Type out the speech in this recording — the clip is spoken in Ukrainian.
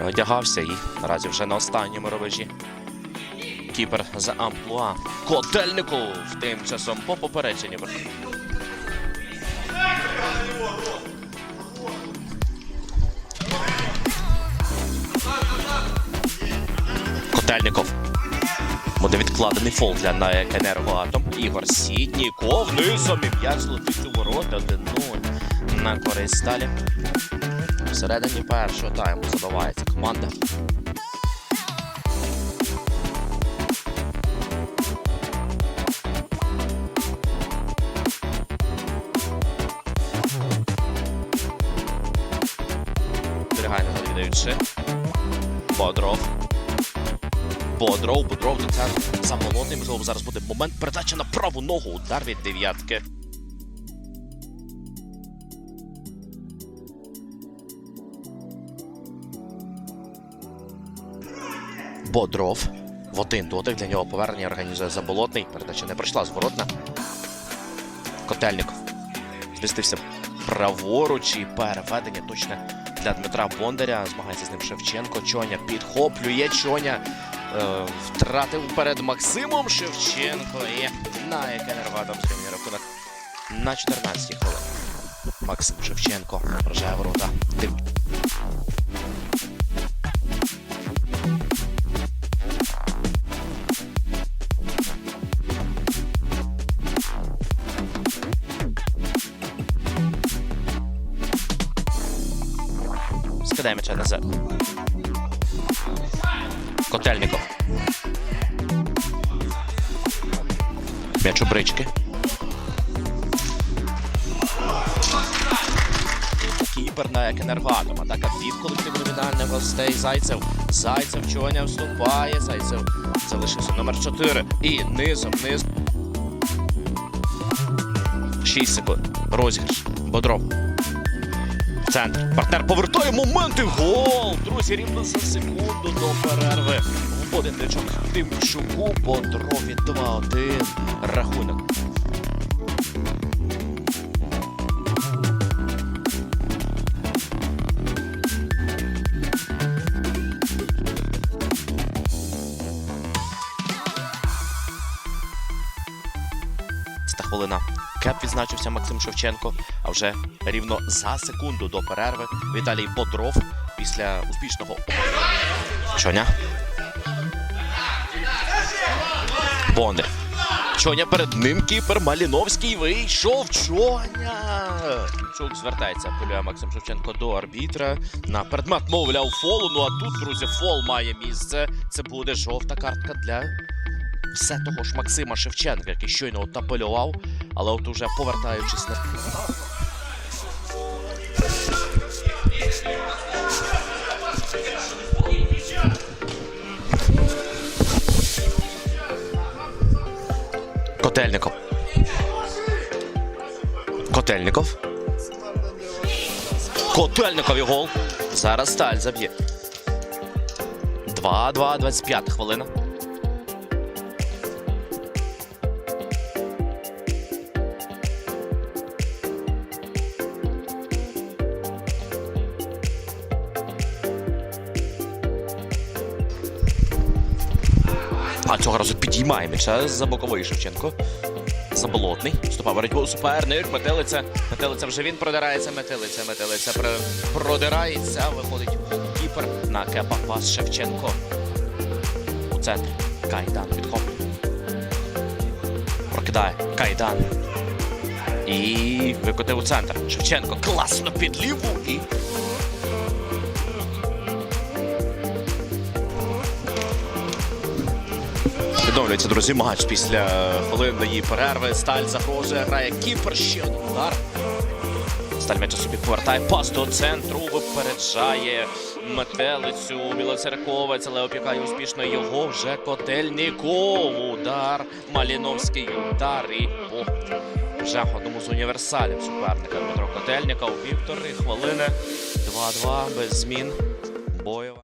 Переодягався і наразі вже на останньому рубежі. Кіпер за амплуа. Котельников тим часом по попередженню. Котельников. Буде відкладений фол для НАЕК «Енергоатом». Ігор Сітніков низом і м'яч летить у ворота 1-0 на користь сталі. Всередині першого тайму забивається команда. Зберігає не віддаючи. Бодров. Бодров, Бодров до центру. Заболотний, можливо, зараз буде момент. Передача на праву ногу. Удар від дев'ятки. Бодров. В один дотик для нього повернення організує заболотний. Передача не пройшла зворотна. Котельников. Змістився праворуч і переведення точне для Дмитра Бондаря. Змагається з ним Шевченко. Чоня підхоплює. Чоня е, втратив перед Максимом Шевченко. І на Екенерватом зрівнює рахунок на 14 хвилин. Максим Шевченко вражає ворота. Тим скидає м'яча назад. Котельников. М'яч у брички. Кіпер на як енергоатом. Атака від колективу гостей. Зайцев. Зайцев чоня вступає. Зайцев залишився номер 4. І низом, низ. 6 секунд. Розіграш. Бодров. Центр. Партнер повертає моменти. Гол! Друзі, рівно за секунду до перерви. Один дичок Тимчуку. Бодрові 2-1. Рахунок. Ста хвилина. Кеп відзначився Максим Шевченко. А вже рівно за секунду до перерви Віталій Бодров після успішного Чоня. Бондар. Чоня перед ним кіпер Маліновський вийшов. Чоня. Чук звертається, апелює Максим Шевченко до арбітра. На предмет, мовляв, фолу. Ну а тут, друзі, фол має місце. Це буде жовта картка для все того ж Максима Шевченка, який щойно от апелював, але от уже повертаючись на. Котельников. Котельников. Котельников і гол. Зараз сталь заб'є. 2-2, 25 хвилина. А цього разу підіймає м'яча за боковий Шевченко. Заболотний. Вступав боротьбу суперник. Метелиця. Метелиця вже він продирається. Метелиця. Метелиця пр- продирається. Виходить кіпер на кепа пас Шевченко. У центрі. Кайдан підхоплює. Прокидає. Кайдан. І викотив у центр. Шевченко класно під ліву і Відновлюється, друзі, матч після хвилинної перерви. Сталь загрожує, грає кіпер, ще один удар. Сталь м'яча собі повертає пас до центру, випереджає метелицю Білоцерковець, але опікає успішно його вже Котельніков. Удар, Маліновський удар і по вже одному з універсалів суперника Дмитро Котельніков. Півтори хвилини, 2-2 без змін. Боєва.